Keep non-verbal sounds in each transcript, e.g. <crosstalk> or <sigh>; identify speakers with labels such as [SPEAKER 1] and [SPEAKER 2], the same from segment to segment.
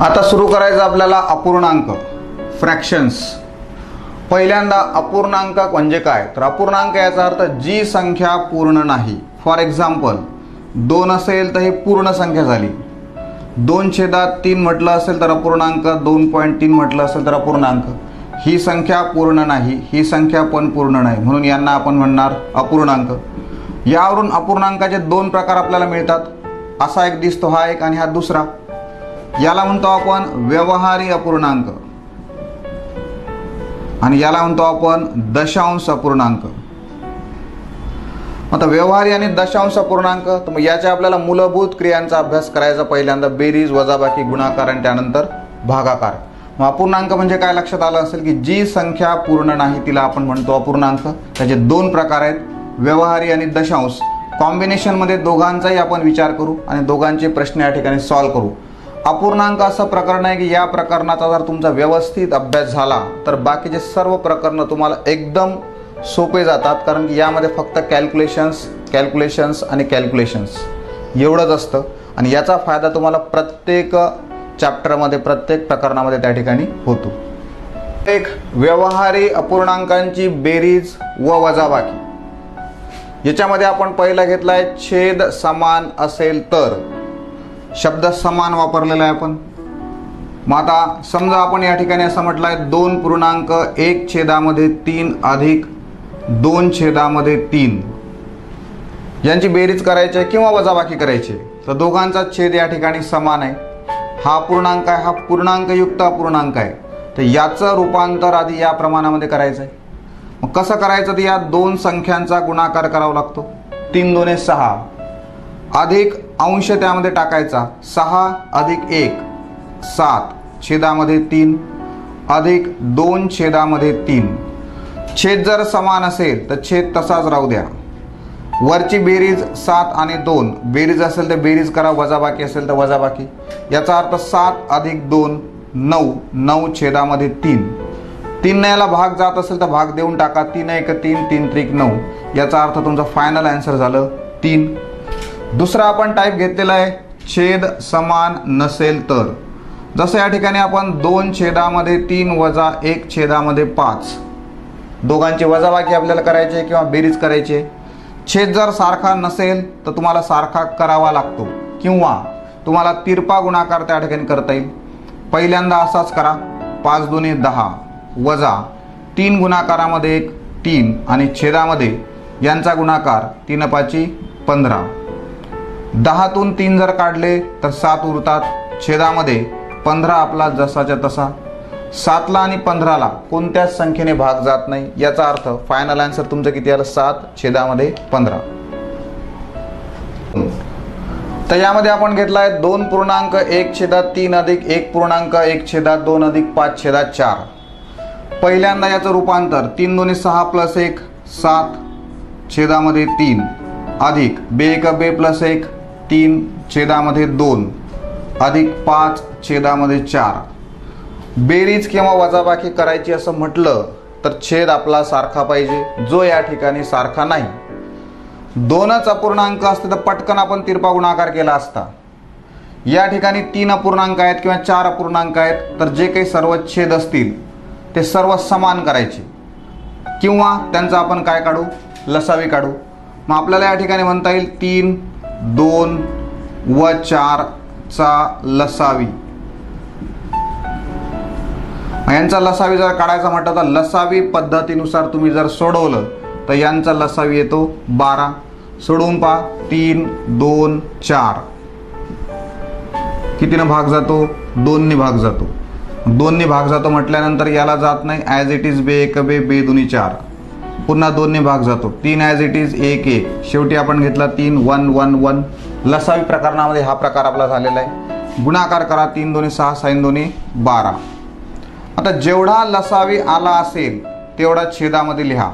[SPEAKER 1] आता सुरू करायचं आपल्याला अपूर्णांक फ्रॅक्शन्स पहिल्यांदा अपूर्णांक म्हणजे काय? तर अपूर्णांक याचा अर्थ जी संख्या पूर्ण नाही. फॉर एक्झाम्पल दोन असेल तर हे पूर्ण संख्या झाली. दोन छेदात तीन म्हटलं असेल तर अपूर्णांक दोन पॉईंट तीन म्हटलं असेल तर अपूर्णांक. ही संख्या पूर्ण नाही ही संख्या पण पूर्ण नाही. म्हणून यांना आपण म्हणणार अपूर्णांक. यावरून अपूर्णांकाचे दोन प्रकार आपल्याला मिळतात. असा एक दिसतो हा एक आणि हा दुसरा. याला म्हणतो आपण व्यवहारी अपूर्णांक. आणि याला म्हणतो आपण दशांश अपूर्णांक. आता व्यवहारी आणि दशांश अपूर्णांक तर मग याच्या आपल्याला मूलभूत क्रियांचा अभ्यास करायचा पहिल्यांदा बेरीज वजाबाकी गुणाकार आणि त्यानंतर भागाकार. मग अपूर्णांक म्हणजे काय लक्षात आलं असेल की जी संख्या पूर्ण नाही तिला आपण म्हणतो अपूर्णांक. त्याचे दोन प्रकार आहेत व्यवहारी आणि दशांश. कॉम्बिनेशनमध्ये दोघांचाही आपण विचार करू आणि दोघांचे प्रश्न या ठिकाणी सॉल्व्ह करू. अपूर्णांक असं प्रकरण आहे की या प्रकरणाचा जर तुमचा व्यवस्थित अभ्यास झाला तर बाकीचे सर्व प्रकरणं तुम्हाला एकदम सोपे जातात कारण की यामध्ये फक्त कॅल्क्युलेशन्स कॅल्क्युलेशन्स आणि कॅल्क्युलेशन्स एवढंच असतं. आणि याचा फायदा तुम्हाला प्रत्येक चॅप्टरमध्ये प्रत्येक प्रकरणामध्ये त्या ठिकाणी होतो. एक व्यवहारी अपूर्णांकांची बेरीज व वजाबाकी. याच्यामध्ये आपण पहिला घेतला आहे छेद समान असेल तर. शब्द समान वापरलेला आहे आपण. मग आता समजा आपण या ठिकाणी असं म्हटलं आहे दोन पूर्णांक एक छेदामध्ये तीन अधिक दोन छेदामध्ये तीन. यांची बेरीज करायची आहे किंवा वजाबाकी करायची आहे. तर दोघांचा छेद या ठिकाणी समान आहे. हा पूर्णांक आहे हा पूर्णांकयुक्त अपूर्णांक आहे. तर याचं रूपांतर आधी या प्रमाणामध्ये करायचं आहे मग कसं करायचं तर या दोन संख्यांचा गुणाकार करावा लागतो. तीन दोने सहा. अधिक अंश त्यामध्ये टाकायचा. सहा अधिक एक सात. छेदामध्ये तीन अधिक दोन छेदामध्ये तीन. छेद जर समान असेल तर छेद तसाच राहू द्या. वरची बेरीज सात आणि दोन. बेरीज असेल तर बेरीज करा वजाबाकी असेल तर वजाबाकी. याचा अर्थ सात अधिक दोन नऊ. नऊ छेदामध्ये तीन. तीन याला भाग जात असेल तर भाग देऊन टाका. तीन एक तीन तीन त्रिक नऊ. याचा अर्थ तुमचं फायनल आन्सर झालं तीन. दुसरा आपण टाईप घेतलेला आहे छेद समान नसेल तर. जसं या ठिकाणी आपण दोन छेदामध्ये तीन वजा एक छेदामध्ये पाच. दोघांची वजाबाकी आपल्याला करायची आहे किंवा बेरीज करायची. आहे छेद जर सारखा नसेल तर तुम्हाला सारखा करावा लागतो. किंवा तुम्हाला तिरपा गुणाकार त्या ठिकाणी करता येईल. पहिल्यांदा असाच करा. पाच दोन्ही दहा वजा तीन गुणाकारामध्ये एक तीन आणि छेदामध्ये यांचा गुणाकार तीन पाची पंधरा. दहातून तीन जर काढले तर सात उरतात. छेदामध्ये पंधरा आपला जसाच्या तसा. सातला आणि पंधराला कोणत्याच संख्येने भाग जात नाही. याचा अर्थ फायनल आन्सर तुमचं किती आलं? सात. छेदामध्ये पंधरा. तर यामध्ये आपण घेतला आहे दोन पूर्णांक एक छेदात तीन अधिक एक पूर्णांक एक छेदात दोन अधिक पाच छेदात चार. पहिल्यांदा याचं रूपांतर तीन दोन्ही सहा प्लस एक सात. छेदामध्ये तीन अधिक बे एक बे प्लस एक तीन छेदामध्ये दोन अधिक पाच छेदामध्ये चार. बेरीज किंवा वजाबाकी करायची असं म्हटलं तर छेद आपला सारखा पाहिजे जो या ठिकाणी सारखा नाही. दोनच अपूर्णांक असते तर पटकन आपण तिरपा गुणाकार केला असता. या ठिकाणी तीन अपूर्णांक आहेत किंवा चार अपूर्णांक आहेत तर जे काही सर्व छेद असतील ते सर्व समान करायचे. किंवा त्यांचा आपण काय काढू? लसावी काढू. मग आपल्याला या ठिकाणी म्हणता येईल तीन दोन व चारचा लसावी. यांचा लसावी जर काढायचा म्हटलं तर लसावी पद्धतीनुसार तुम्ही जर सोडवलं तर यांचा लसावी येतो बारा. सोडवून पहा तीन दोन चार. कितीनं भाग जातो? दोननी भाग जातो. दोननी भाग जातो म्हटल्यानंतर याला जात नाही. ॲज इट इज बे एक बे बे दोन्ही चार. पुन्हा दोनने भाग जातो. तीन ॲज इट इज एक एक. शेवटी आपण घेतला तीन वन वन वन लसावी प्रकरणामध्ये हा प्रकार आपला झालेला आहे. गुणाकार करा तीन दोन्ही सहा साईन दोन्ही बारा. आता जेवढा लसावी आला असेल तेवढा छेदामध्ये लिहा.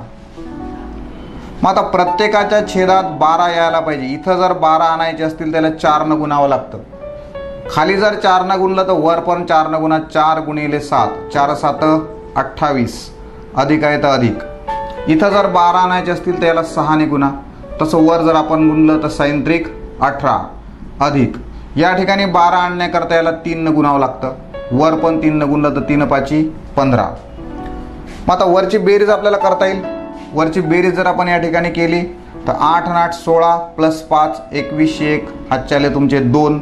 [SPEAKER 1] मग आता प्रत्येकाच्या छेदात बारा यायला पाहिजे. इथं जर बारा आणायचे असतील त्याला चारनं गुणावं लागतं. खाली जर चारनं गुणलं तर वर पण चारनं गुणा चार गुणिले सात. चार सात अठ्ठावीस. अधिक आहे तर अधिक. इथं जर बारा आणायचे असतील तर याला सहाने गुणा तसं वर जर आपण गुणलं तर सैंत्रिक अठरा अधिक. या ठिकाणी बारा आणण्याकरता याला तीन न गुणावं लागतं. वर पण तीन न गुणलं तर तीन पाची पंधरा. मग आता वरची बेरीज आपल्याला करता येईल. वरची बेरीज जर आपण या ठिकाणी केली तर आठ आणि आठ सोळा प्लस पाच एकवीसशे एक. हातचे आले तुमचे दोन.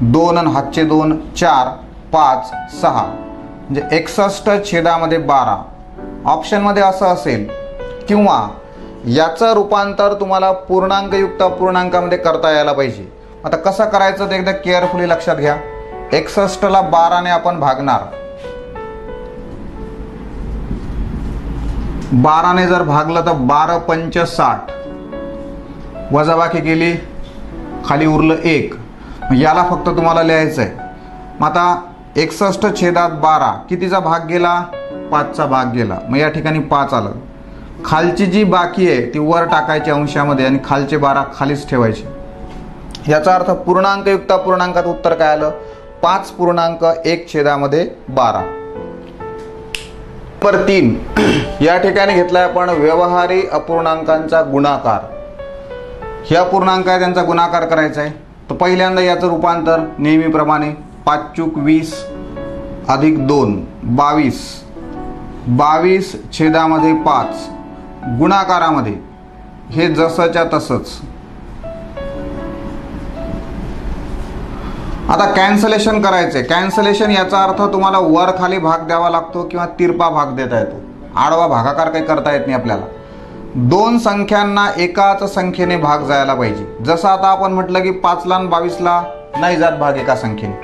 [SPEAKER 1] दोन आणि हातचे दोन चार पाच सहा. म्हणजे एकसष्ट छेदामध्ये बारा. ऑप्शनमध्ये असं असेल किंवा याचं रूपांतर तुम्हाला पूर्णांकयुक्त अपूर्णांकामध्ये करता यायला पाहिजे. आता कसं करायचं ते एकदा केअरफुली लक्षात घ्या. एकसष्टला बाराने आपण भागणार. बाराने जर भागलं तर बारा पंच साठ. वजाबाकी केली खाली उरलं एक. याला फक्त तुम्हाला लिहायचं आहे मग आता एकसष्ट छेदात बारा. कितीचा भाग गेला? पाचचा भाग गेला. मग या ठिकाणी पाच आलं. खालची जी बाकी आहे ती वर टाकायची अंशामध्ये आणि खालचे बारा खालीच ठेवायचे. याचा अर्थ पूर्णांकयुक्त पूर्णांकात उत्तर काय आलं? पाच पूर्णांक एक छेदामध्ये बारा. नंबर तीन. या ठिकाणी घेतलाय आपण व्यवहारी अपूर्णांकांचा गुणाकार. ह्या पूर्णांक आहे त्यांचा गुणाकार करायचा आहे. तर पहिल्यांदा याचं रूपांतर नेहमीप्रमाणे पाच चूक वीस अधिक दोन बावीस. बावीस छेदामध्ये पाच. गुणाकारामध्ये. हे जसंच्या तसंच. आता कॅन्सलेशन करायचे कॅन्सलेशन याचा अर्थ तुम्हाला वर खाली भाग द्यावा लागतो किंवा तिरपा भाग देता येतो. आडवा भागाकार काही करता येत नाही आपल्याला. दोन संख्यांना एकाच संख्येने भाग जायला पाहिजे. जसं आता आपण म्हटलं की पाचला आणि बावीसला नाही जात भाग एका संख्येने.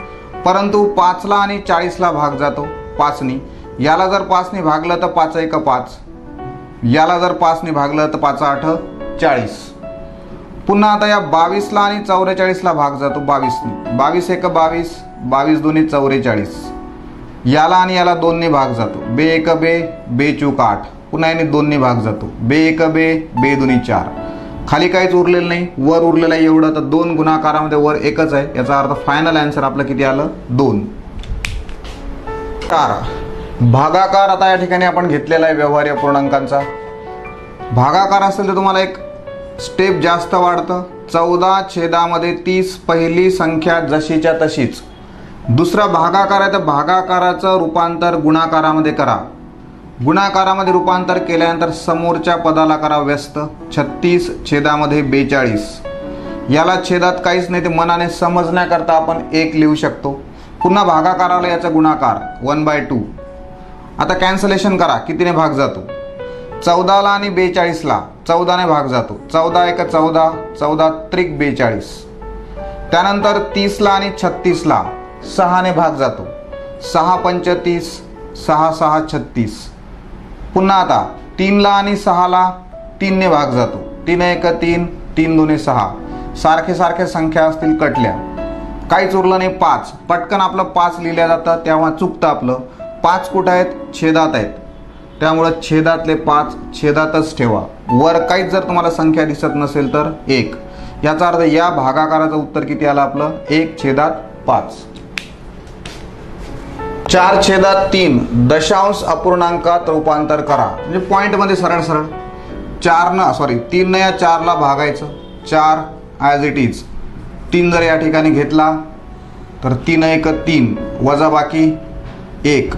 [SPEAKER 1] परंतु पाचला आणि चाळीसला भाग जातो. पाचनी. याला जर पाचने भागलं तर पाच एक पाच. याला जर पाचने भागलं तर पाच आठ चाळीस. पुन्हा आता या बावीसला आणि चौवेचाळीसला भाग जातो बावीसने. बावीस एक बावीस बावीस दोन्ही चौवेचाळीस याला आणि याला दोनने भाग जातो. बे एक बे बे चूक आठ. पुन्हा याने दोनने भाग जातो. बे एक बे बे दोन्ही चार. खाली काहीच उरलेलं नाही. वर उरलेलं आहे एवढं तर दोन गुणाकारामध्ये वर एकच आहे. याचा अर्थ फायनल आन्सर आपलं किती आलं? दोन. चार भागाकार आता या ठिकाणी आपण घेतलेला आहे व्यवहार्य पूर्णांकांचा. भागाकार असेल तर तुम्हाला एक स्टेप जास्त वाढतं. चौदा छेदामध्ये तीस पहिली संख्या जशीच्या तशीच. दुसरा भागाकार आहे तर भागाकाराचं रूपांतर गुणाकारामध्ये करा. गुणाकारामध्ये रूपांतर केल्यानंतर समोरच्या पदाला करा व्यस्त. छत्तीस छेदामध्ये बेचाळीस. याला छेदात काहीच नाही ते मनाने समजण्याकरता आपण एक लिहू शकतो. पुन्हा भागाकाराला याचा गुणाकार वन बाय टू आता कॅन्सलेशन करा. कितीने भाग जातो? चौदाला आणि बेचाळीसला. चौदाने भाग जातो. चौदा एक चौदा चौदा त्रिक बेचाळीस. त्यानंतर तीसला आणि छत्तीसला सहाने भाग जातो. सहा पंचतीस सहा सहा छत्तीस. पुन्हा आता तीनला आणि सहाला तीनने भाग जातो. तीन एक तीन तीन दोन्ही सहा. सारखे सारखे संख्या असतील कटल्या. काहीच उरलं नाही पाच. पटकन आपलं पाच लिहिल्या जातं तेव्हा चुकतं आपलं. पाच कुठं आहेत? छेदात आहेत. त्यामुळं छेदातले पाच छेदातच ठेवा. वर काहीच जर तुम्हाला संख्या दिसत नसेल तर एक. याचा अर्थ या भागाकाराचं उत्तर किती आलं आपलं? एक छेदात पाच. चार छेदात तीन. दशांश अपूर्णांकात रूपांतर करा. म्हणजे पॉईंटमध्ये सरळ सरळ. चार न सॉरी तीन न या चारला भागायचं. चार ॲज इट इज तीन जर या ठिकाणी घेतला तर तीन एक तीन. वजा बाकी एक.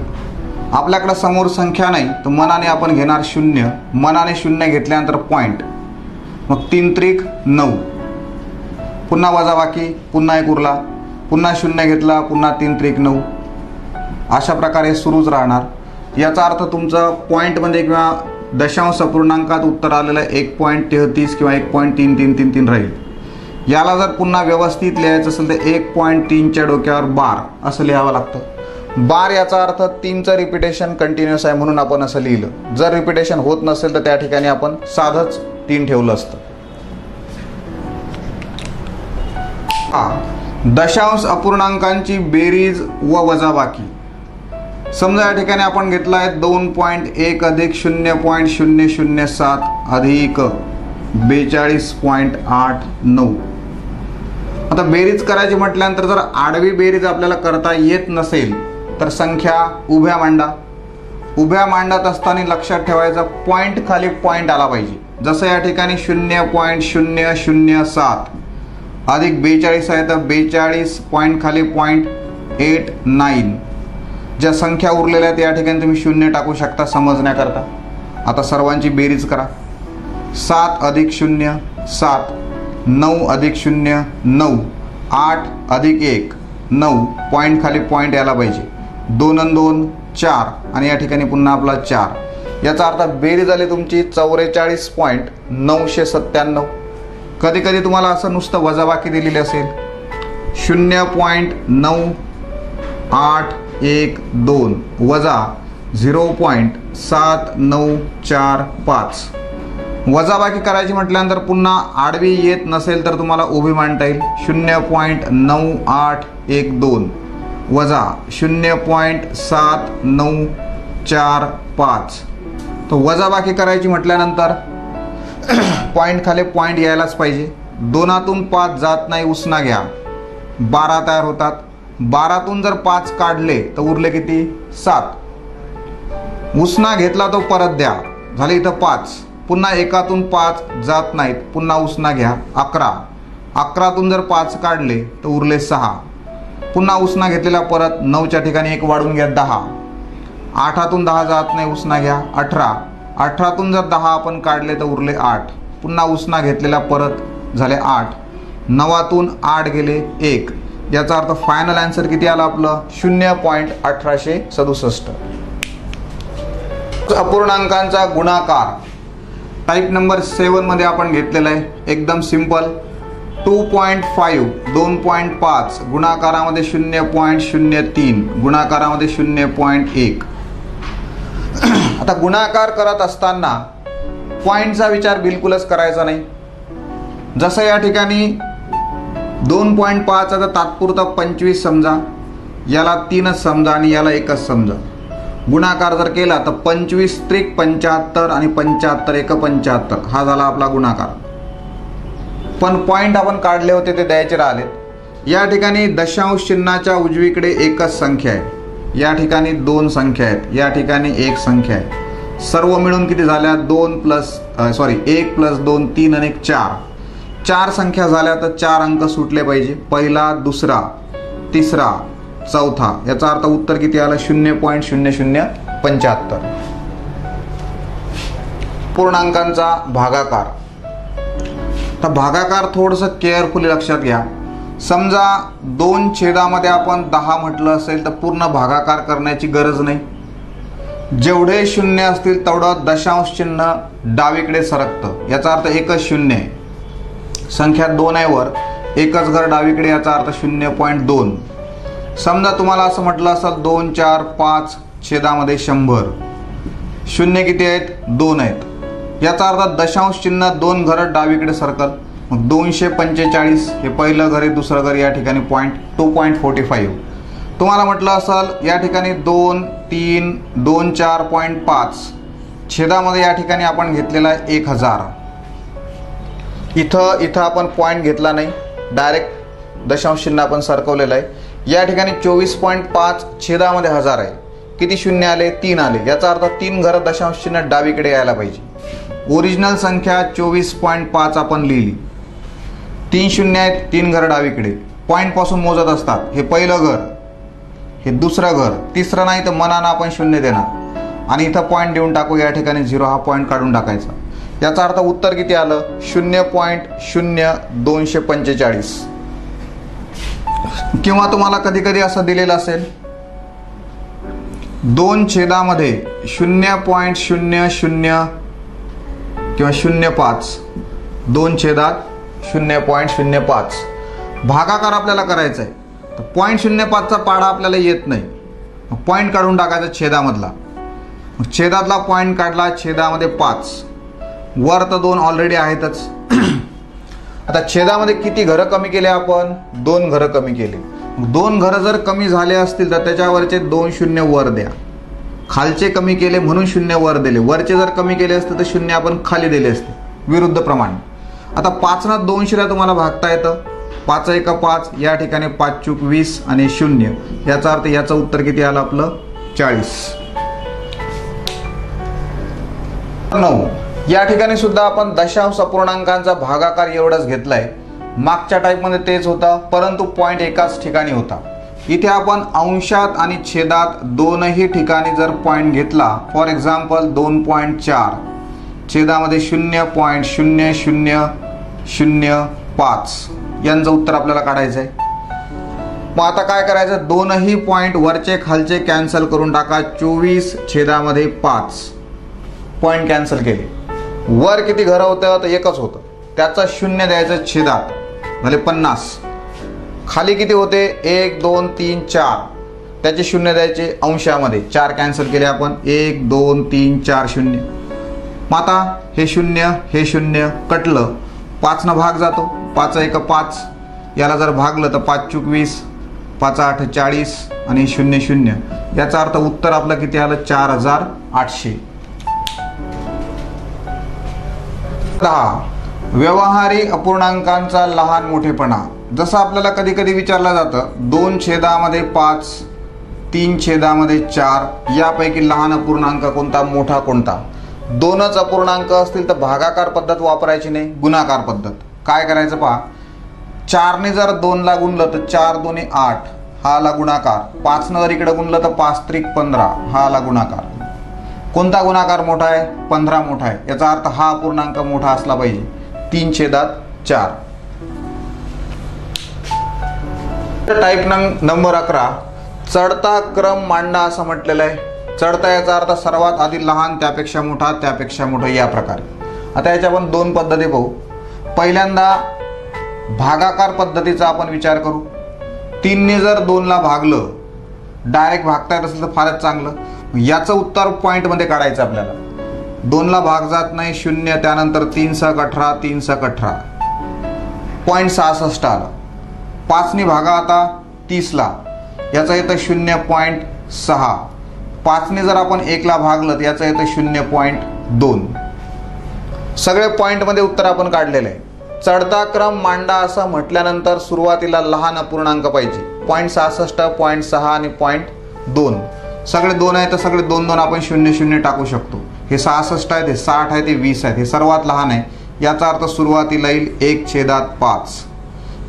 [SPEAKER 1] आपल्याकडं समोर संख्या नाही तर मनाने आपण घेणार शून्य. मनाने शून्य घेतल्यानंतर पॉईंट मग तीन त्रिक नऊ. पुन्हा वजा बाकी पुन्हा एक उरला. पुन्हा शून्य घेतला पुन्हा तीन त्रिक नऊ. अशा प्रकारे सुरूच राहणार. याचा अर्थ तुमचं पॉईंटमध्ये म्हणजे किंवा दशांश पूर्णांकात उत्तर आलेलं एक पॉईंट तेहतीस किंवा एक पॉईंट तीन तीन तीन तीन राहील. याला जर पुन्हा व्यवस्थित लिहायचं असेल तर एक पॉईंट तीनच्या डोक्यावर बार असं लिहावं लागतं. बार याचा अर्थ तीनचं रिपिटेशन कंटिन्युअस आहे म्हणून आपण असं लिहिलं. जर रिपिटेशन होत नसेल तर त्या ठिकाणी आपण साधंच तीन ठेवलं असतं. दशांश अपूर्णांकांची बेरीज व वजाबाकी. समजा या ठिकाणी आपण घेतला आहे दोन पॉईंट एक अधिक शून्य पॉईंट शून्य शून्य सात अधिक बेचाळीस पॉईंट आठ नऊ. आता बेरीज करायची म्हटल्यानंतर जर आडवी बेरीज आपल्याला करता येत नसेल तर संख्या उभ्या मांडा. उभ्या मांडत असताना लक्षात ठेवायचं पॉईंट खाली पॉईंट आला पाहिजे. जसं या ठिकाणी शून्य पॉईंट शून्य शून्य सात. अधिक बेचाळीस आहे तर बेचाळीस पॉईंट खाली पॉईंट एट नाईन ज्या संख्या उरलेल्या आहेत या ठिकाणी तुम्ही शून्य टाकू शकता समजण्याकरता. आता सर्वांची बेरीज करा. सात अधिक शून्य सात. नऊ अधिक शून्य नऊ. आठ अधिक एक नऊ. पॉईंट खाली पॉईंट यायला पाहिजे. दोन आणि दोन चार. आणि या ठिकाणी पुन्हा आपला चार. याचा अर्थ बेरीज झाली तुमची चौवेचाळीस पॉईंट नऊशे सत्त्याण्णव. कधी कधी तुम्हाला असं नुसतं वजाबाकी दिलेली असेल. शून्य पॉईंट नऊ आठ एक दोन. वजा झिरो पॉईंट सात नऊ चार पाच. वजाबाकी करायची म्हटल्यानंतर पुन्हा आडवी येत नसेल तर तुम्हाला उभी मांडता येईल. शून्य पॉईंट नऊ आठ एक दोन. वजा शून्य पॉईंट सात नऊ चार पाच. तर वजाबाकी करायची म्हटल्यानंतर <clears throat> पॉईंट खाली पॉईंट यायलाच पाहिजे. दोनातून पाच जात नाही उसना घ्या. बारा तयार होतात. बारातून जर पाच काढले तर उरले किती? सात. उसना घेतला तो परत द्या. झाले इथं पाच. पुन्हा एकातून पाच जात नाहीत. पुन्हा उसना घ्या. अकरा. अकरातून जर पाच काढले तर उरले सहा. पुन्हा उसना घेतलेला परत नऊच्या ठिकाणी एक वाढून घ्या दहा. आठातून दहा जात नाही उसना घ्या अठरा. अठरातून जर दहा आपण काढले तर उरले आठ. पुन्हा उसना घेतलेला परत झाले आठ. नवातून आठ गेले एक. याचा अर्थ फायनल आन्सर किती आला आपलं? शून्य पॉईंट अठराशे सदुसष्ट. अपूर्णांकांचा गुणाकार. टाईप नंबर सेवनमध्ये आपण घेतलेला आहे. एकदम सिंपल टू पॉईंट फाईव्ह दोन पॉईंट पाच गुणाकारामध्ये शून्य पॉईंट शून्य तीन गुणाकारामध्ये शून्य पॉईंट एक. आता गुणाकार करत असताना पॉईंटचा विचार बिलकुलच करायचा नाही. जसं या ठिकाणी दोन पॉईंट पाच आता तात्पुरता पंचवीस समजा याला तीनच समजा आणि याला एकच समजा. गुणाकार जर केला तर पंचवीस त्रिक पंच्याहत्तर आणि पंच्याहत्तर एक पंच्याहत्तर हा झाला आपला गुणाकार. पण पॉईंट आपण काढले होते ते द्यायचे राहिलेत. या ठिकाणी दशांश चिन्हाच्या उजवीकडे एकच संख्या आहे. या ठिकाणी दोन संख्या आहेत. या ठिकाणी एक संख्या आहे. सर्व मिळून किती झाल्या? दोन प्लस सॉरी एक प्लस दोन तीन आणि एक चार. चार संख्या झाल्या तर चार अंक सुटले पाहिजे. पहिला दुसरा तिसरा चौथा. याचा अर्थ उत्तर किती आलं? शून्य पॉईंट शून्य शून्य पंच्याहत्तर. पूर्णांकांचा भागाकार. तर भागाकार थोडंसं केअरफुली लक्षात घ्या. समजा दोन छेदामध्ये आपण दहा म्हटलं असेल तर पूर्ण भागाकार करण्याची गरज नाही. जेवढे शून्य असतील तेवढं दशांश चिन्ह डावीकडे सरकतं. याचा अर्थ एकच शून्य आहे. संख्या दोन आहे वर. एकच घर डावीकडे याचा अर्थ शून्य पॉईंट दोन. समजा तुम्हाला असं म्हटलं असेल दोन चार पाच छेदामध्ये शंभर. शून्य किती आहेत? दोन आहेत. याचा अर्थ दशांश चिन्ह दोन घरं डावीकडे सरकल मग दोनशे पंचेचाळीस हे पहिलं घर आहे दुसरं घर या ठिकाणी point two point forty five तुम्हाला म्हटलं असेल या ठिकाणी दोन तीन दोन चार पॉईंट पाच. छेदामध्ये या ठिकाणी आपण घेतलेला आहे एक हजार. इथं इथं आपण पॉईंट घेतला नाही. डायरेक्ट दशांश चिन्ह आपण सरकवलेलं आहे. या ठिकाणी चोवीस पॉईंट पाच छेदामध्ये हजार आहे. किती शून्य आले? तीन आले. याचा अर्थ तीन घरं दशांश चिन्ह डावीकडे यायला पाहिजे. ओरिजिनल संख्या चोवीस पॉईंट पाच आपण लिहिली. तीन शून्य आहेत तीन घर डावीकडे. पॉईंटपासून मोजत असतात. हे पहिलं घर हे दुसरं घर. तिसरं नाही तर मनानं आपण शून्य देणार. आणि इथं पॉईंट देऊन टाकू या ठिकाणी झिरो हा पॉईंट काढून टाकायचा. याचा अर्थ उत्तर किती आलं? शून्य पॉईंट शून्य दोनशे पंचेचाळीस. किंवा तुम्हाला कधी कधी असं दिलेलं असेल? दोन छेदामध्ये शून्य पॉईंट शून्य शून्य किंवा शून्य पाच. दोन छेदात शून्य पॉईंट शून्य पाच. भागाकार आपल्याला करायचा आहे तर पॉईंट शून्य पाचचा पाडा आपल्याला येत नाही. पॉईंट काढून टाकायचा छेदामधला. मग छेदातला पॉईंट काढला छेदामध्ये पाच. वर तर दोन ऑलरेडी आहेतच. <clears throat> आता छेदामध्ये किती घरं कमी केले आपण? दोन घरं कमी केले. दोन घरं जर कमी झाले असतील तर त्याच्यावरचे दोन शून्य वर द्या. खालचे कमी केले म्हणून शून्य वर दिले. वरचे जर कमी केले असते तर शून्य आपण खाली दिले असते. विरुद्ध प्रमाण. आता पाचनं दोन शिऱ्या तुम्हाला भागता येतं. पाच एक पाच या ठिकाणी पाच चूक वीस आणि शून्य. याचा अर्थ याचं उत्तर किती आलं आपलं? चाळीस. नऊ. या ठिकाणी सुद्धा आपण दशांश अपूर्णांकांचा भागाकार एवढाच घेतलाय. मागच्या टाईपमध्ये तेच होता परंतु पॉईंट एकाच ठिकाणी होता. इथे आपण अंशात आणि छेदात दोनही ठिकाणी जर पॉईंट घेतला फॉर एक्झाम्पल दोन पॉईंट चार. छेदामध्ये शून्य पॉईंट शून्य शून्य शून्य पाच. यांचं उत्तर आपल्याला काढायचं आहे. मग आता काय करायचं? दोनही पॉईंट वरचे खालचे कॅन्सल करून टाका. चोवीस छेदामध्ये पाच. पॉईंट कॅन्सल केले. वर किती घरं होतं? तर एकच होतं. त्याचं शून्य द्यायचं छेदात. म्हणजे पन्नास. खाली किती होते? एक दोन तीन चार. त्याचे शून्य द्यायचे अंशामध्ये. चार कॅन्सल केले आपण. एक दोन तीन चार शून्य. मग आता हे शून्य हे शून्य कटलं. पाचनं भाग जातो. पाच एक पाच. याला जर भागलं तर पाच चूक वीस पाच आठ चाळीस आणि शून्य शून्य. याचा अर्थ उत्तर आपलं किती आलं? चार हजार आठशे. दहा. व्यवहारी अपूर्णांकांचा लहान मोठेपणा. जसं आपल्याला कधी कधी विचारलं जातं दोन छेदामध्ये पाच तीन छेदामध्ये चार यापैकी लहान अपूर्णांक कोणता मोठा कोणता? दोनच अपूर्णांक असतील तर भागाकार पद्धत वापरायची नाही गुणाकार पद्धत. काय करायचं पहा? चारने जर दोनला गुणलं तर चार दोन्ही आठ हा आला गुणाकार. पाचनं जर इकडे गुणलं तर पाच त्रिक पंधरा हा आला गुणाकार. कोणता गुणाकार मोठा आहे? पंधरा मोठा आहे. याचा अर्थ हा अपूर्णांक मोठा असला पाहिजे. तीन छेदात चार. टाईप नंबर अकरा. चढता क्रम मांडा असं म्हटलेलं आहे. चढता याचा अर्थ सर्वात आधी लहान त्यापेक्षा मोठा त्यापेक्षा मोठा या प्रकारे. आता याच्या आपण दोन पद्धती पाहू. पहिल्यांदा भागाकार पद्धतीचा आपण विचार करू. तीनने जर दोनला भागलं डायरेक्ट भागता येत असेल तर फारच चांगलं. याचं उत्तर पॉईंटमध्ये काढायचं आपल्याला. दोनला भाग जात नाही शून्य त्यानंतर तीन सक अठरा तीन सक अठरा. पॉईंट सहासष्ट आला. पाचने भागा आता तीसला. याचा येतं शून्य पॉईंट सहा. पाचने जर आपण एकला भागलं तर याचं येतं शून्य पॉईंट दोन. सगळे पॉईंटमध्ये उत्तर आपण काढलेलं आहे. चढता क्रम मांडा असं म्हटल्यानंतर सुरुवातीला लहान अपूर्णांक पाहिजे. पॉईंट सहासष्ट पॉईंट सहा आणि पॉईंट दोन. सगळे दोन आहे तर सगळे दोन दोन आपण शून्य शून्य टाकू शकतो. हे सहासष्ट आहे ते साठ आहे ते वीस आहेत हे सर्वात लहान आहे. याचा अर्थ सुरुवातीला येईल एक छेदात पाच.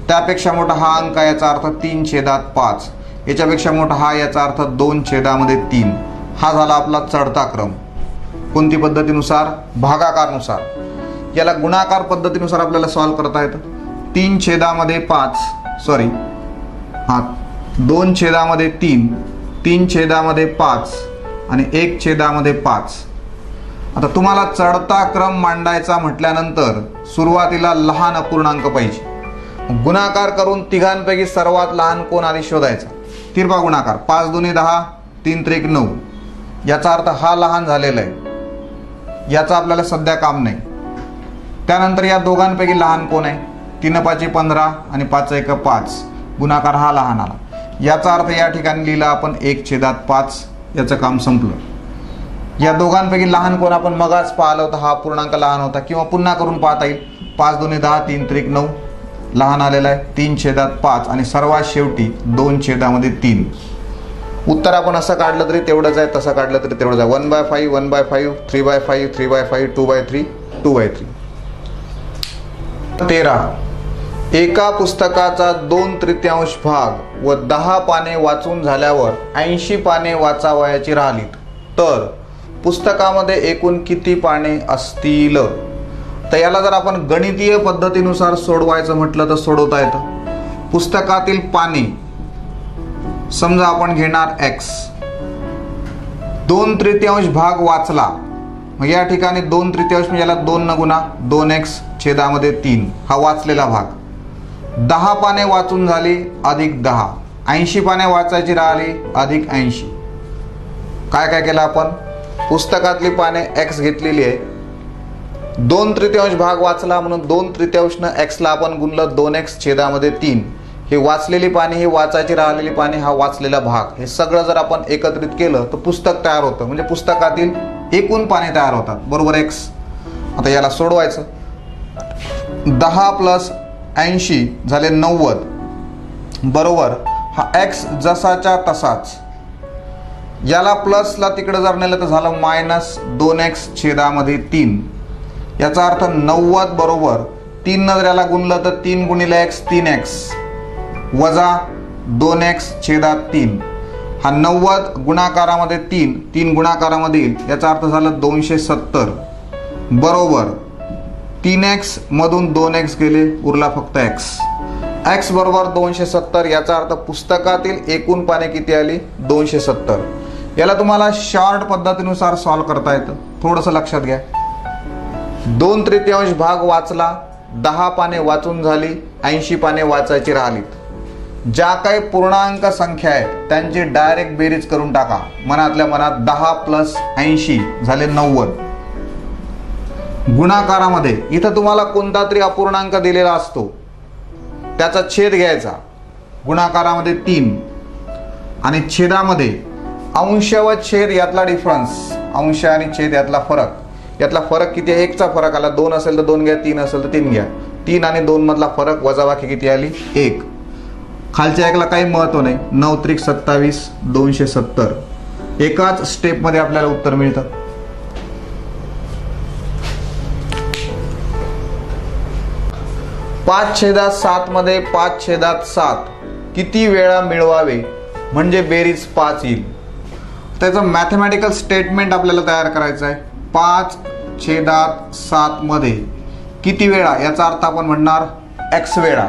[SPEAKER 1] त्यापेक्षा मोठा हा अंक आहे याचा अर्थ तीन छेदात पाच. याच्यापेक्षा मोठा हा याचा अर्थ दोन छेदामध्ये तीन. हा झाला आपला चढता क्रम. कोणती पद्धतीनुसार? भागाकारनुसार. याला गुणाकार पद्धतीनुसार आपल्याला सॉल्व्ह करता येतं. तीन छेदामध्ये पाच. सॉरी हा. दोन छेदामध्ये तीन. तीन छेदामध्ये पाच. आणि एक छेदामध्ये पाच. आता तुम्हाला चढता क्रम मांडायचा म्हटल्यानंतर सुरुवातीला लहान अपूर्णांक पाहिजे. गुणाकार करून तिघांपैकी सर्वात लहान कोण आधी शोधायचा? तिरपा गुणाकार. पाच दोन्ही दहा तीन त्रिक नऊ. याचा अर्थ हा लहान झालेला आहे. याचा आपल्याला सध्या काम नाही. त्यानंतर या दोघांपैकी लहान कोण आहे? तीन पाचशे पंधरा आणि पाच एक पाच. गुणाकार हा लहान आला. याचा अर्थ या ठिकाणी लिहिला आपण एक छेदात पाच. याचं काम संपलं. या दोघांपैकी लहान कोण आपण मगाच पाहिलं होतं हा पूर्णांक लहान होता. किंवा पुन्हा करून पाहता येईल. पाच दोन्ही दहा तीन त्रिक नऊ. लहान आलेला आहे. तीन छेदात पाच आणि सर्वात शेवटी दोन छेदामध्ये तीन. उत्तर आपण असं काढलं तरी तेवढंच आहे तसं काढलं तरी तेवढंच आहे. One by five one by five three by five three by five two by three two by three तेरा. एका पुस्तकाचा दोन तृतीयांश भाग व दहा पाने वाचून झाल्यावर ऐंशी पाने वाचावयाची राहिलीत. तर पुस्तकामध्ये एकूण किती पाने असतील? तर याला जर आपण गणितीय पद्धतीनुसार सोडवायचं म्हटलं तर सोडवता येतं. पुस्तकातील पाने. समजा आपण घेणार एक्स दोन तृतीयांश भाग वाचला. मग या ठिकाणी दोन तृतीयांश म्हणजे याला दोन न गुणा दोन एक्स छेदामध्ये तीन. हा वाचलेला भाग. दहा पाने वाचून झाली अधिक दहा. ऐंशी पाने वाचायची राहिली अधिक ऐंशी. काय काय केलं आपण? पुस्तकातली पाने एक्स घेतलेली आहे. दोन तृतीयांश भाग वाचला म्हणून दोन तृतीयांशनं एक्सला आपण गुणलं दोन एक्स छेदामध्ये तीन. हे वाचलेली पाने ही वाचायची राहिलेली पाने हा वाचलेला भाग. हे सगळं जर आपण एकत्रित केलं तर पुस्तक तयार होतं. म्हणजे पुस्तकातील एकूण पाने तयार होतात. बरोबर एक्स आता याला सोडवायचं. दहा प्लस ऐंशी झाले नव्वद. बरोबर? हा एक्स जसाच्या तसाच. याला प्लसला तिकडे जर नेलं तर झालं मायनस दोन एक्स छेदामध्ये तीन. याचा अर्थ नव्वद बरोबर तीन नजऱ्याला गुणलं तर तीन गुणिले एक्स तीन एक्स वजा दोन एक्स छेदात तीन. हा नव्वद गुणाकारामध्ये तीन तीन गुणाकारामध्ये येईल. याचा अर्थ झाला दोनशे सत्तर. बरोबर. तीन एक्स मधून दोन एक्स गेले उरला फक्त एक्स एक्स बरोबर दोनशे सत्तर याचा अर्थ पुस्तकातील एकूण पाने किती आली? दोनशे सत्तर. याला तुम्हाला शॉर्ट पद्धतीनुसार सॉल्व करता येतं. थोडंसं लक्षात घ्या. दोन तृतीयांश भाग वाचला दहा पाने वाचून झाली ऐंशी पाने वाचायची राहिलीत. ज्या काही पूर्णांक संख्या आहेत त्यांची डायरेक्ट बेरीज करून टाका. मनातल्या मनात दहा प्लस ऐंशी झाले नव्वद. गुणाकारामध्ये इथं तुम्हाला कोणता तरी अपूर्णांक दिलेला असतो. त्याचा छेद घ्यायचा. गुणाकारामध्ये तीन. आणि छेदामध्ये अंश व छेद यातला डिफरन्स अंश आणि छेद यातला फरक. यातला फरक किती आहे? एकचा फरक आला दोन असेल तर दोन घ्या तीन असेल तर तीन घ्या. तीन आणि दोन मधला फरक वजाबाकी किती आली? एक. खालच्या एकला काही महत्त्व नाही. नऊ त्रिक सत्तावीस दोनशे सत्तर. एकाच स्टेपमध्ये आपल्याला उत्तर मिळतं. पाच छेदात सात मध्ये पाच छेदात सात. किती वेळा मिळवावे? म्हणजे बेरीज पाच येईल. त्याचं मॅथमॅटिकल स्टेटमेंट आपल्याला तयार करायचं आहे. पाच छेदात सातमध्ये किती वेळा? याचा अर्थ आपण म्हणणार एक्स वेळा.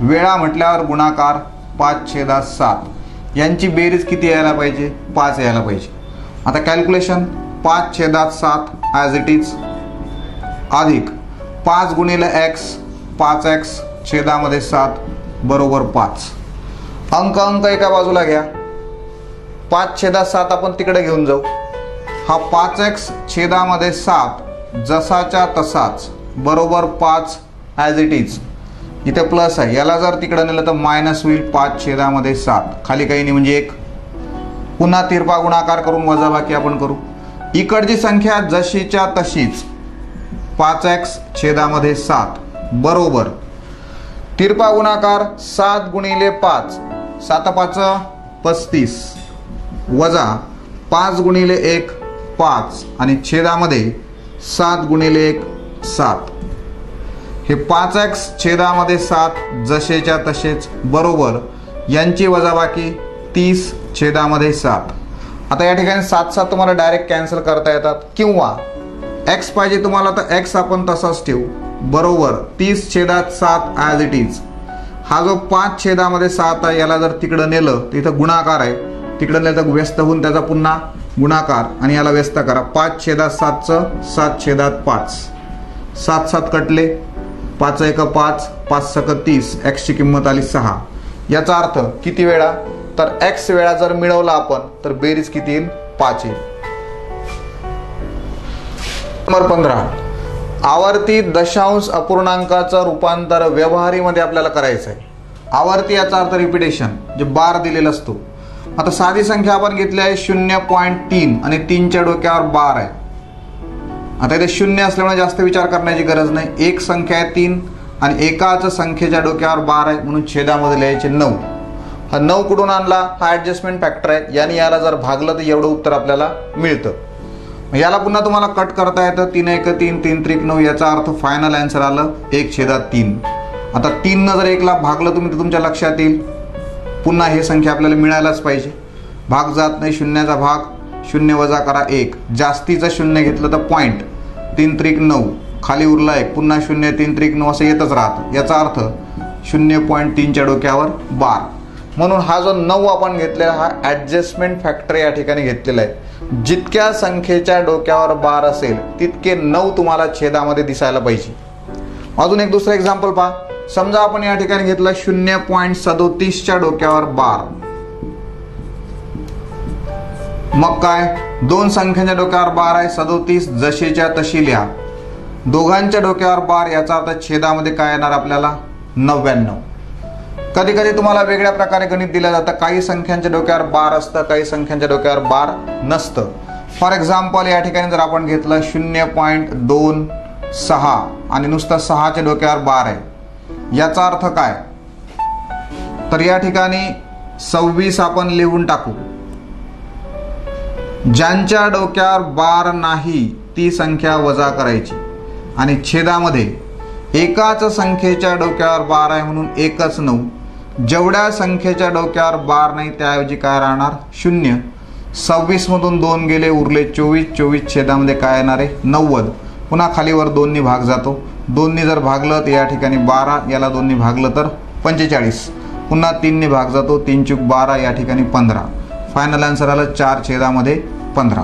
[SPEAKER 1] वेळा म्हटल्यावर गुणाकार पाच छेदात सात. यांची बेरीज किती यायला पाहिजे? पाच यायला पाहिजे. आता कॅल्क्युलेशन पाच छेदात सात ॲज इट इज अधिक पाच गुणिले एक्स पाच एक्स छेदामध्ये सात बरोबर पाच. अंक अंक एका बाजूला घ्या. पाच छेदात सात आपण तिकडे घेऊन जाऊ. हा पाच एक्स छेदामध्ये सात जसाच्या तसाच बरोबर पाच ॲज इट इज इथे प्लस आहे. याला जर तिकडं नेलं तर मायनस होईल पाच छेदामध्ये सात. खाली काही नाही म्हणजे एक. पुन्हा तिरपा गुणाकार करून वजाबाकी आपण करू. इकडची संख्या जशीच्या तशीच. पाच एक्स छेदामध्ये सात. बरोबर. तिरपा गुणाकार सात गुणिले पाच. सात पाच पस्तीस. वजा पाच गुणिले एक. पाच आणि छेदामध्ये सात गुणिले एक सात. हे पाच एक्स छेदामध्ये सात जसेच्या तसेच बरोबर. यांची वजाबाकी तीस छेदामध्ये सात. आता या ठिकाणी सात सात तुम्हाला डायरेक्ट कॅन्सल करता येतात. किंवा एक्स पाहिजे तुम्हाला तर एक्स आपण तसाच ठेवू. बरोबर तीस छेदात सात ॲज इट इज हा जो पाच छेदामध्ये सात आहे याला जर तिकडं नेलं तर इथं गुणाकार आहे. तिकडं नेलं तर व्यस्त होऊन त्याचा पुन्हा गुणाकार आणि याला व्यस्त करा. पाच छेदात सातचं सात छेदात पाच. सात सात कटले. पाच एक पाच. पाच सक तीस. एक्सची किंमत आली सहा. याचा अर्थ किती वेळा? तर एक्स वेळा जर मिळवला आपण तर बेरीज किती येईल? पाच येईल. नंबर पंधरा. आवर्ती दशांश अपूर्णांकाचं रूपांतर व्यवहारीमध्ये आपल्याला करायचं आहे आवर्ती याचा अर्थ रिपिटेशन जे बार दिलेला असतो. आता साधी संख्या आपण घेतली आहे शून्य पॉईंट तीन आणि तीनच्या डोक्यावर बार आहे. आता इथे शून्य असल्यामुळे जास्त विचार करण्याची गरज नाही. एक संख्या आहे तीन आणि एकाच संख्येच्या डोक्यावर बार आहे म्हणून छेदामध्ये लिहायचे नऊ. हा नऊ कुठून आणला? हा ॲडजस्टमेंट फॅक्टर आहे. याने याला जर भागलं तर एवढं उत्तर आपल्याला मिळतं. याला पुन्हा तुम्हाला कट करता येतं. तीन एक तीन तीन त्रिक नऊ याचा अर्थ फायनल आन्सर आलं. एक छेदात तीन. आता तीननं जर एकला भागलं तुम्ही तर तुमच्या लक्षात येईल. पुन्हा हे संख्या आपल्याला मिळायलाच पाहिजे. भाग जात नाही शून्याचा भाग शून्य वजा करा एक. जास्तीचं शून्य घेतलं तर पॉईंट तीन त्रिक नऊ. खाली उरला एक. पुन्हा शून्य तीन त्रिक नऊ असं येतच राहतं. याचा अर्थ शून्य पॉईंट तीनच्या डोक्यावर बार. म्हणून हा जो नऊ आपण घेतलेला हा ॲडजस्टमेंट फॅक्टर या ठिकाणी घेतलेला आहे. जितक्या संख्येच्या डोक्यावर बार असेल तितके नऊ तुम्हाला छेदामध्ये दिसायला पाहिजे. अजून एक दुसरं एक्झाम्पल पहा. समजा आपण या ठिकाणी घेतलं शून्य पॉईंट सदोतीसच्या डोक्यावर बार. मग काय? दोन संख्यांच्या डोक्यावर बार आहे सदोतीस जशीच्या तशी लिहा. दोघांच्या डोक्यावर बार याचा अर्थ छेदामध्ये काय येणार आपल्याला? नव्याण्णव. कधी कधी तुम्हाला वेगळ्या प्रकारे गणित दिलं जातं. काही संख्यांच्या डोक्यावर बार असतं काही संख्यांच्या डोक्यावर बार नसतं. फॉर एक्झाम्पल या ठिकाणी जर आपण घेतलं शून्य पॉईंट दोन सहा आणि नुसतं सहाच्या डोक्यावर बार आहे. याचा अर्थ काय? तर या ठिकाणी सव्वीस आपण लिहून टाकू. ज्यांच्या डोक्यावर बार नाही ती संख्या वजा करायची. आणि छेदामध्ये एकाच संख्येच्या डोक्यावर बार आहे म्हणून एकच नऊ. जेवढ्या संख्येच्या डोक्यावर बार नाही त्याऐवजी काय राहणार? शून्य. सव्वीसमधून दोन गेले उरले चोवीस. चोवीस छेदामध्ये काय येणार आहे? नव्वद. पुन्हा खालीवर दोननी भाग जातो. दोन्ही जर भागलं तर या ठिकाणी बारा याला दोन्ही भागलं तर पंचेचाळीस. पुन्हा तीनने भाग जातो तीन चूक बारा या ठिकाणी पंधरा. फायनल आन्सर आलं चार छेदामध्ये पंधरा.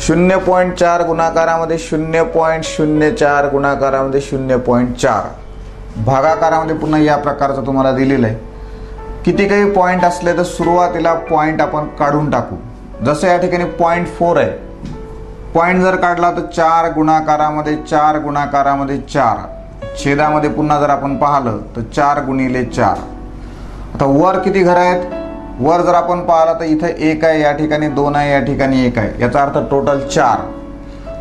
[SPEAKER 1] शून्य पॉईंट चार गुणाकारामध्ये शून्य पॉईंट शून्य चार गुणाकारामध्ये शून्य पॉईंट चार. भागाकारामध्ये पुन्हा या प्रकारचं तुम्हाला दिलेलं आहे. किती काही पॉईंट असले तर सुरुवातीला पॉईंट आपण काढून टाकू. जसं या ठिकाणी पॉईंट फोर आहे पॉईंट जर काढला तर चार गुणाकारामध्ये चार गुणाकारामध्ये चार. छेदामध्ये पुन्हा जर आपण पाहिलं तर चार गुणिले चार. आता वर किती घर आहेत? वर जर आपण पाहिलं तर इथं एक आहे या ठिकाणी दोन आहे या ठिकाणी एक आहे. याचा अर्थ टोटल चार.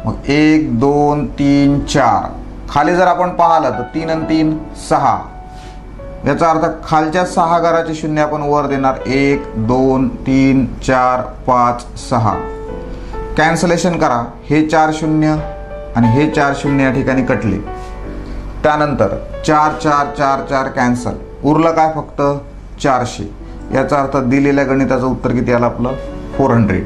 [SPEAKER 1] मग एक दोन तीन चार. खाली जर आपण पाहिलं तर तीन आणि तीन सहा. याचा अर्थ खालच्या सहा घराचे शून्य आपण वर देणार. एक दोन तीन चार पाच सहा. कॅन्सलेशन करा. हे चार शून्य आणि हे चार शून्य या ठिकाणी कटले. त्यानंतर चार चार चार चार कॅन्सल. उरलं काय फक्त? चारशे. याचा अर्थ दिलेल्या गणिताचं उत्तर किती आलं आपलं? Four hundred.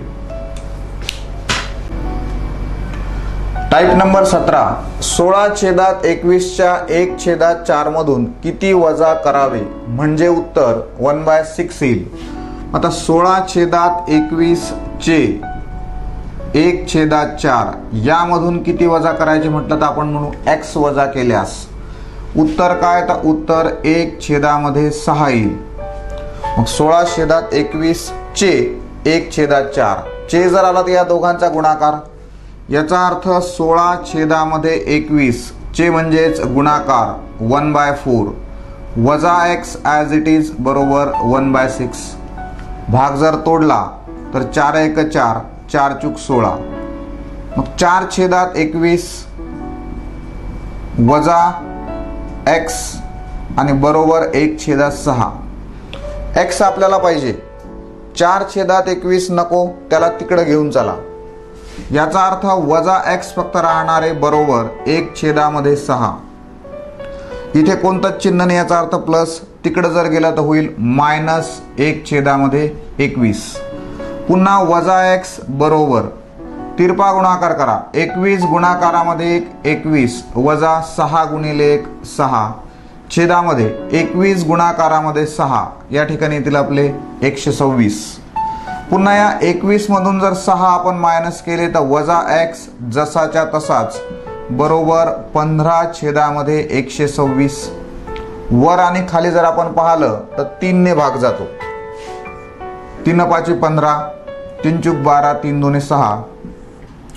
[SPEAKER 1] टाईप नंबर सतरा. सोळा छेदात एकवीसच्या एक छेदात चार मधून किती वजा करावे? म्हणजे उत्तर वन बाय सिक्स येईल. आता सोळा छेदात एकवीसचे एक छेदात चार. यामधून किती वजा करायचे म्हटलं तर आपण म्हणू एक्स वजा केल्यास. उत्तर काय? तर उत्तर एक छेदामध्ये सहा येईल. मग सोळा छेदात एकवीस चे एक छेदात चार. चे जर आला तर या दोघांचा गुणाकार. याचा अर्थ सोळा छेदामध्ये एकवीस चे म्हणजेच गुणाकार वन बाय फोर. वजा एक्स ॲज इट इज बरोबर वन बाय सिक्स. भाग जर तोडला तर चार एक चार. चार चूक सोळा. मग चार छेदात एकवीस वजा एक्स आणि बरोबर एक छेदात सहा. एक्स आपल्याला पाहिजे. चार छेदात एकवीस नको त्याला तिकडं घेऊन चला. याचा अर्थ वजा एक्स फक्त राहणारे बरोबर एक छेदामध्ये सहा. इथे कोणतंच चिन्ह नाही याचा अर्थ प्लस तिकडं जर गेलं तर होईल मायनस एक छेदामध्ये एकवीस. पुन्हा वजा एक्स बरोबर. तिरपा गुणाकार करा. एकवीस गुणाकारामध्ये एक एकवीस. वजा सहा गुणिले एक सहा. छेदामध्ये एकवीस गुणाकारामध्ये सहा. या ठिकाणी येतील आपले एकशे सव्वीस. पुन्हा या एकवीस मधून जर सहा आपण मायनस केले तर वजा एक्स जसाच्या तसाच बरोबर पंधरा छेदामध्ये एकशे सव्वीस. वर आणि खाली जर आपण पाहिलं तर तीनने भाग जातो. तीन पाचवी पंधरा तीन चूक बारा तीन दोन्ही सहा.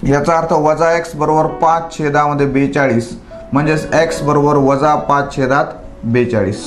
[SPEAKER 1] याचा अर्थ वजा एक्स बरोबर पाच छेदामध्ये बेचाळीस म्हणजेच एक्स बरोबर वजा पाच छेदात बेचाळीस.